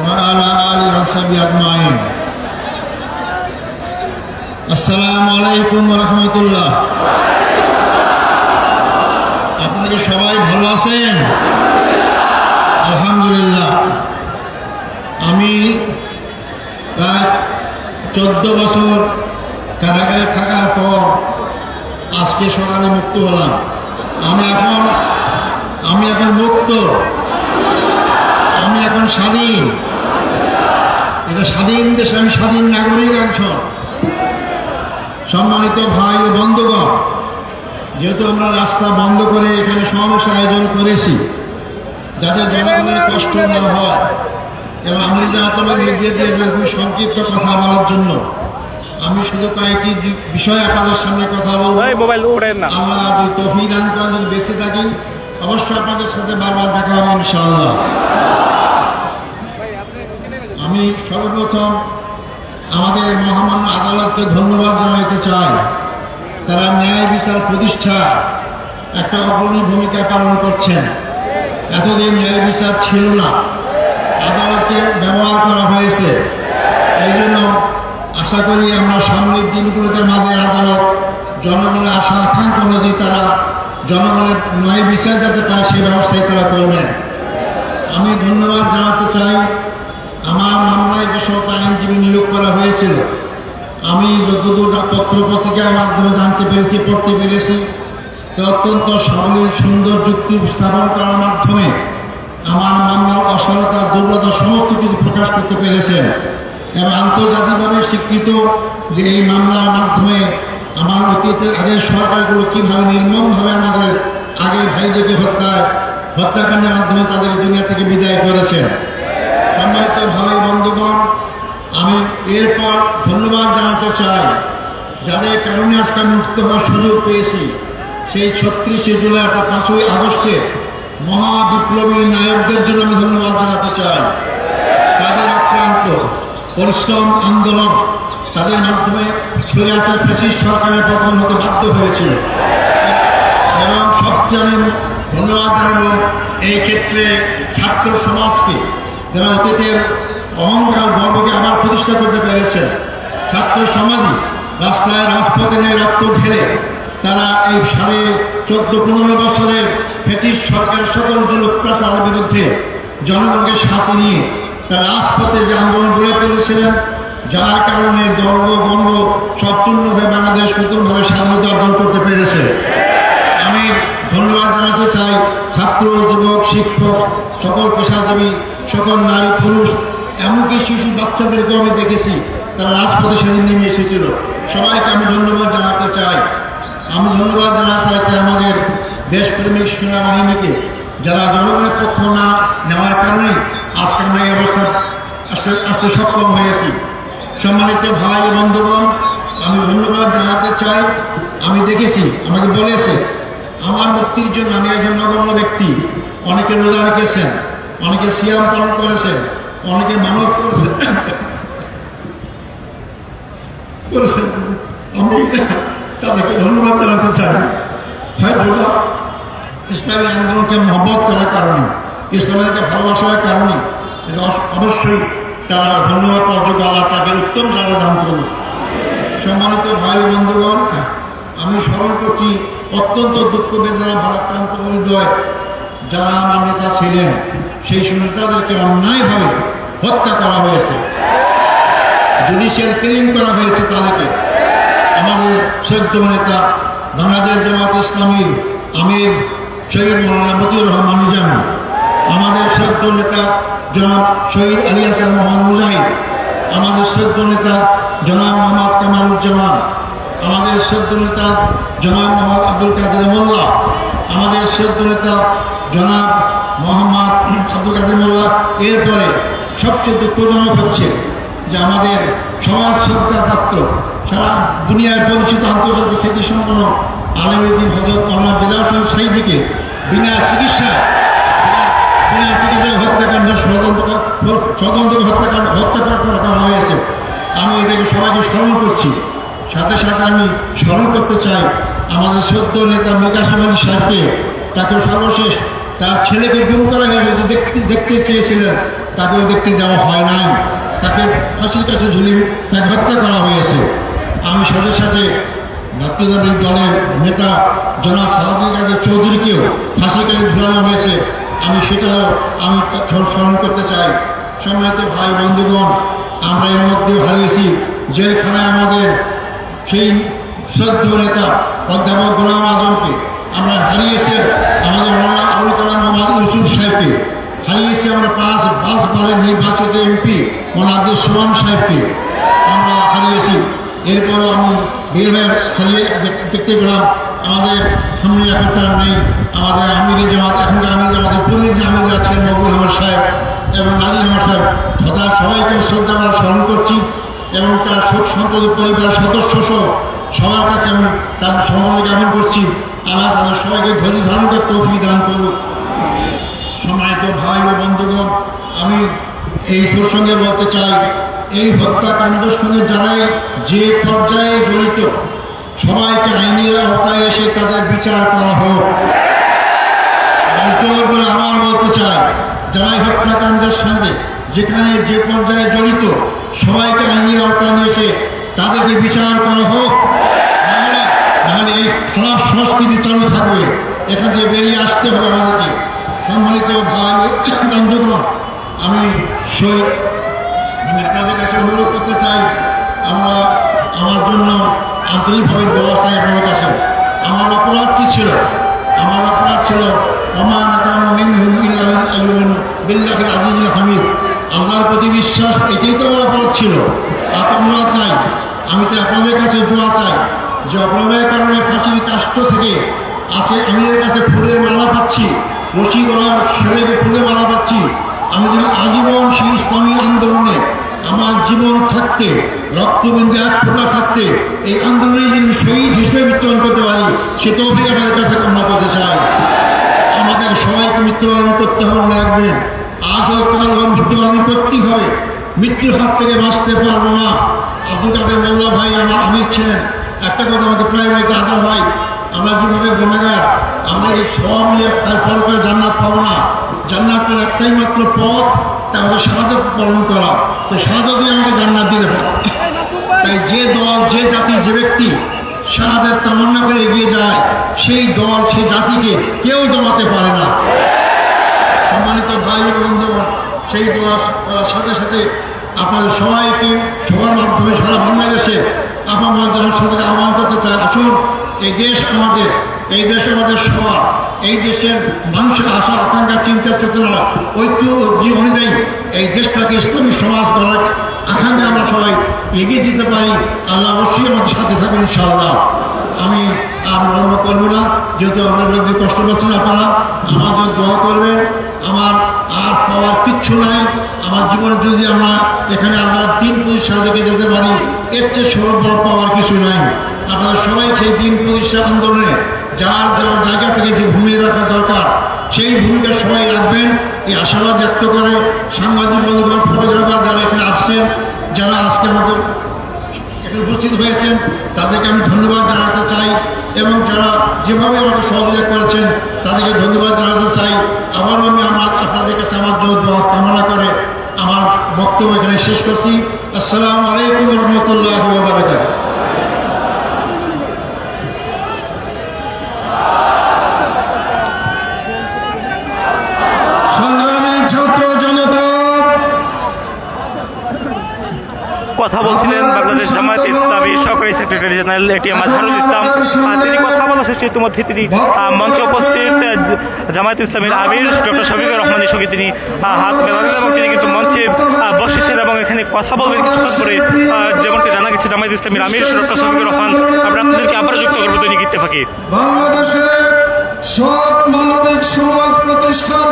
وعلى آله وصحبه أجمعين আসসালামু আলাইকুম রহমতুল্লাহ আপনারা কি সবাই ভালো আছেন আলহামদুলিল্লাহ আমি প্রায় চোদ্দ বছর কারাগারে থাকার পর আজকে সকালে মুক্ত হলাম আমি এখন আমি এখন মুক্ত আমি এখন স্বাধীন এটা স্বাধীন দেশে আমি স্বাধীন নাগরিক একজন সম্মানিত ভাই ও বন্ধুগণ যেহেতু আমরা রাস্তা বন্ধ করে এখানে সমাবেশ আয়োজন করেছি যাতে জনগণের কষ্ট না হয় এবং আমি যা তোমার নির্দেশ দিয়েছেন খুবই সংক্ষিপ্ত কথা বলার জন্য আমি শুধু কয়েকটি বিষয় আপনাদের সামনে কথা বলব। আল্লাহ যদি তফি দান করেন যদি বেঁচে থাকি অবশ্যই আপনাদের সাথে বারবার দেখা হবে ইনশাআল্লাহ। আমি সর্বপ্রথম আমাদের মহামান্য আদালতকে ধন্যবাদ জানাইতে চাই। তারা ন্যায় বিচার প্রতিষ্ঠা একটা অগ্রণী ভূমিকা পালন করছেন। এতদিন ন্যায় বিচার ছিল না। আদালতকে ব্যবহার করা হয়েছে। এই জন্য আশা করি আমরা সামনের দিনগুলোতে আমাদের আদালত জনগণের আশা আকাঙ্ক্ষা অনুযায়ী তারা জনগণের ন্যায় বিচার যাতে পায়, সেই ব্যবস্থাই তারা করবেন। আমি ধন্যবাদ জানাতে চাই আমার মামলায় যে সব আইনজীবী নিয়োগ করা হয়েছিল, আমি যতদূর পত্র পত্রিকার মাধ্যমে জানতে পেরেছি, পড়তে পেরেছি, তো অত্যন্ত সাবলীল, সুন্দর যুক্তি স্থাপন করার মাধ্যমে আমার মামলার অসারতা দুর্বলতা সমস্ত কিছু প্রকাশ করতে পেরেছেন। এবং আন্তর্জাতিকভাবে স্বীকৃত যে এই মামলার মাধ্যমে আমার অতীতের আগের সরকারগুলো কীভাবে নির্মমভাবে আমাদের আগের ভাইদেরকে হত্যা, হত্যাকাণ্ডের মাধ্যমে তাদের দুনিয়া থেকে বিদায় করেছেন। সম্মানিত ভাই বন্ধুগণ, আমি এরপর ধন্যবাদ জানাতে চাই। যাদের কারণে আজকে মুক্ত হওয়ার সুযোগ পেয়েছি, সেই ছত্রিশে জুলাই অর্থাৎ পাঁচই আগস্টে মহা বিপ্লবী নায়কদের জন্য আমি ধন্যবাদ জানাতে চাই। তাদের আক্রান্ত, পরিশ্রম, আন্দোলন, তাদের মাধ্যমে সরে আসা ফেসিস সরকারের পতন হতে বাধ্য হয়েছিল এবং সবচেয়ে আমি ধন্যবাদ জানাব এই ক্ষেত্রে ছাত্র সমাজকে। যারা অতীতের অহংকার গর্বকে আবার প্রতিষ্ঠা করতে পেরেছেন, ছাত্র সমাজই রাস্তায় রাজপথে নিয়ে রক্ত ঢেলে তারা এই সাড়ে চোদ্দ পনেরো বছরের ফেসিস সরকার সকল যে অত্যাচারের বিরুদ্ধে জনগণকে সাথে নিয়ে তারা রাজপথে যে আন্দোলন গড়ে তুলেছিলেন, যার কারণে গর্ব পূর্ণভাবে বাংলাদেশ নতুনভাবে স্বাধীনতা অর্জন করতে পেরেছে। আমি ধন্যবাদ জানাতে চাই ছাত্র, যুবক, শিক্ষক, সকল পেশাজীবী সকল নারী, পুরুষ, এমনকি শিশু বাচ্চাদেরকেও আমি দেখেছি, তারা রাজপথে সেদিন নেমে এসেছিল। সবাইকে আমি ধন্যবাদ জানাতে চাই। আমি ধন্যবাদ জানাতে চাই আমাদের দেশপ্রেমিক সেনাবাহিনীকে, যারা জনগণের পক্ষ না নেওয়ার কারণে আজকে আমরা এই অবস্থা আসতে আসতে সক্ষম হয়েছি। সম্মানিত ভাই, বন্ধুগণ, আমি ধন্যবাদ জানাতে চাই। আমি দেখেছি, আমাকে বলেছে, আমার মুক্তির জন্য আমি একজন নগণ্য ব্যক্তি, অনেকে রোজা রেখেছেন। অনেকে সিয়াম পালন করেছেন অনেকে মানব করেছেন আমি তাদেরকে ধন্যবাদ জানাতে চাই। হয়তো ওটা ইসলামী আন্দোলনকে মহব্বত করার কারণে ইসলামীকে ভালোবাসার কারণে অবশ্যই তারা ধন্যবাদ পাওয়ার আল্লাহ তাকে উত্তম যারা দান করুন সম্মানিত ভাই বন্ধুগণ, আমি স্মরণ করছি, অত্যন্ত দুঃখ বেদনা, ভারাক্রান্ত হৃদয় যারা আমার নেতা ছিলেন, সেই নেতাদেরকে অন্যায়ভাবে হত্যা করা হয়েছে। জুডিশিয়াল ক্লিন করা হয়েছে তাদেরকে। আমাদের সদ্য নেতা বাংলাদেশ জামাত ইসলামীর আমির শহীদ মৌলানা মতিউর রহমান নিজামী, আমাদের সদ্য নেতা জনাব শহীদ আলী হাসান মোহাম্মদ মুজাহিদ, আমাদের সদ্য নেতা জনাব মোহাম্মদ কামারুজ্জামান, আমাদের সদ্য নেতা জনাব মোহাম্মদ আব্দুল কাদের মোল্লা, আমাদের সদ্য নেতা জনাব মোহাম্মদ আব্দুল কাদের মোল্লা। এরপরে সবচেয়ে দুঃখজনক হচ্ছে যে আমাদের সমাজ শ্রদ্ধার পাত্র, সারা দুনিয়ায় পরিচিত আন্তর্জাতিক খ্যাতি সম্পন্ন আলমীদ্দিন হজরত মোহাম্মদ বিলাস সাইদিকে বিনা চিকিৎসা বিনা চিকিৎসায় হত্যাকাণ্ড ষড়যন্ত্র ষড়যন্ত্র হত্যাকাণ্ড হত্যা করা হয়েছে। আমি এটাকে সবাইকে স্মরণ করছি। সাথে সাথে আমি স্মরণ করতে চাই আমাদের সদ্য নেতা মিকাশিম আলী সাহেবকে, তাকে সর্বশেষ তার ছেলেকে গুম করা হয়েছে দেখতে দেখতে চেয়েছিলেন তাকেও দেখতে দেওয়া হয় নাই। তাকে ফাঁসির কাছে ঝুলি তাকে হত্যা করা হয়েছে। আমি সাথে সাথে জাতীয়তাবাদী দলের নেতা জনাব সালাদিন কাদের চৌধুরীকেও ফাঁসির কাছে ঝুলানো হয়েছে। আমি সেটাও আমি স্মরণ করতে চাই। সম্মানিত ভাই বন্ধুগণ, আমরা এর মধ্যে হারিয়েছি। জেলখানায় আমাদের সেই শ্রদ্ধেয় নেতা অধ্যাপক গোলাম আজমকে আমরা হারিয়েছে আমাদের সাহেবকে হারিয়েছে আমরা পাঁচ পাঁচবারের নির্বাচিত এমপি মৌলানা আব্দুল সোহান সাহেবকে আমরা হারিয়েছি। এরপরও আমি বের হয়ে হারিয়ে দেখতে পেলাম, আমাদের সামনে এখন তার নেই। আমাদের আমিরি জামাত, এখনকার আমির জামাতের পূর্বের যে আমির আছেন মকুল আহমদ সাহেব এবং নাজির আহমদ সাহেব তথা সবাইকে শ্রদ্ধা আমরা স্মরণ করছি এবং তার শোক সন্তত পরিবারের সদস্য সহ সবার কাছে আমি তার সহমতি জ্ঞাপন করছি। আল্লাহ তাদের সবাইকে ধৈর্য ধারণ করে তৌফিক দান করুক। ভাই ও বন্ধুগণ, আমি এই প্রসঙ্গে বলতে চাই, এই হত্যাকাণ্ডের সঙ্গে যারাই যে পর্যায়ে জড়িত, সবাইকে আইনের আওতায় এসে তাদের বিচার করা হোক। আমি জোর বলতে চাই যারা এই হত্যাকাণ্ডের সাথে, যেখানে যে পর্যায়ে জড়িত, সবাইকে আইনের আওতায় এসে তাদেরকে বিচার করা হোক। নাহলে এই খারাপ সংস্কৃতি চালু থাকবে। এখান থেকে বেরিয়ে আসতে হবে আমাদেরকে। সম্মানিত বন্ধুগণ, আমি শহীদ আমি আপনাদের কাছে অনুরোধ করতে চাই, আমরা আমার জন্য আন্তরিকভাবে ব্যবস্থা আপনাদের কাছে। আমার অপরাধ কী ছিল? আমার অপরাধ ছিল অমান কানু মিনহুম ইল্লা মিন আইয়ুমিনু আজিজুল হামিদ। আল্লাহর প্রতি বিশ্বাস, এটাই তো আমার অপরাধ ছিল। আর অপরাধ নাই। আমি তো আপনাদের কাছে দোয়া চাই যে অপরাধের কারণে ফাঁসির কাষ্ট থেকে আছে আমি এর কাছে ফুলের মালা পাচ্ছি। রশি গলার ছেলেকে ফুলের মালা পাচ্ছি। আমি যেন আজীবন সেই ইসলামী আন্দোলনে আমার জীবন থাকতে, রক্তবিন্দু এক ফোটা থাকতে, এই আন্দোলনে যদি শহীদ হিসেবে মৃত্যুবরণ করতে পারি, সে তৌফিক আমাদের কাছে কামনা করতে চাই। আমাদের সবাইকে মৃত্যুবরণ করতে হবে, মনে রাখবেন। আজ হোক কাল হোক মৃত্যুবরণ করতেই হবে। মৃত্যুর হাত থেকে বাঁচতে পারব না। আব্দুল কাদের মোল্লা ভাই আমার আমির ছিলেন। একটা কথা আমাকে প্রায় বলছে আদার ভাই আমরা যেভাবে গুণাগার আমরা এই সব নিয়ে ফল করে জান্নাত পাবো না। জান্নাতের একটাই মাত্র পথ, তা আমাদের সাহায্য পালন করা। তো দিয়ে আমাকে জান্নাত দিতে পারে। তাই যে দল, যে জাতি, যে ব্যক্তি শাহাদের তামান্না করে এগিয়ে যায়, সেই দল, সেই জাতিকে কেউ জমাতে পারে না। সম্মানিত ভাই বন্ধুগণ, সেই দোয়া করার সাথে সাথে আপনাদের সবাইকে সবার মাধ্যমে সারা বাংলাদেশে আপনার সাথে আহ্বান করতে চাই। আসুন, এই দেশ আমাদের এই দেশ আমাদের সবার, এই দেশের মানুষের আশা, আকাঙ্ক্ষা, চিন্তা, চেতনা, ঐক্য জীব অনুযায়ী এই দেশটাকে ইসলামী সমাজ গড়ার আকাঙ্ক্ষা আমরা সবাই এগিয়ে যেতে পারি। আল্লাহ অবশ্যই আমাদের সাথে থাকবেন, ইনশাআল্লাহ। আমি আর বিলম্ব করব না, যেহেতু আপনার যদি কষ্ট পাচ্ছেন আপনারা, আমার জন্য দোয়া করবেন। আমার আর পাওয়ার কিচ্ছু নাই। আমার জীবনে যদি আমরা এখানে আল্লাহ দিন প্রতিষ্ঠা থেকে যেতে পারি, এর চেয়ে সৌরভ পাওয়ার কিছু নাই। আপনারা সবাই সেই দিন প্রতিষ্ঠা আন্দোলনে যার যার জায়গা থেকে যে ভূমি রাখা দরকার, সেই ভূমিকা সবাই রাখবেন। এই আশাবাদ ব্যক্ত করে সাংবাদিক বন্ধুগণ ফটোগ্রাফার যারা এখানে আসছেন, যারা আজকে আমাদের এখানে উপস্থিত হয়েছেন, তাদেরকে আমি ধন্যবাদ জানাতে চাই এবং যারা যেভাবে আমাকে সহযোগিতা করেছেন, তাদেরকে ধন্যবাদ জানাতে চাই। আবারও আমি আমার, আপনাদের কাছে আমার জন্য দোয়া কামনা করে আমার বক্তব্য এখানে শেষ করছি। আসসালামু আলাইকুম রহমতুল্লাহ বারকাত সংগ্রামী ছাত্র জনতা কথা বলছিলেন বাংলাদেশ জামায়াত ইসলামী সহকারী secretary general ATM Azharul Islam আর তিনি কথা বলা শেষে ইতিমধ্যে তিনি মঞ্চে উপস্থিত জামায়াত ইসলামীর আমির ডক্টর শফিকুর রহমানের সঙ্গে তিনি হাত মেলালেন এবং তিনি কিন্তু মঞ্চে বসেছেন এবং এখানে কথা বলবেন কিছুক্ষণ পরে যেমনটি জানা গেছে জামায়াত ইসলামীর আমির ডক্টর শফিকুর রহমান আমরা আপনাদেরকে আবার যুক্ত করব দৈনিক ইত্তেফাকি। বাংলাদেশের সৎ মানবিক সমাজ প্রতিষ্ঠার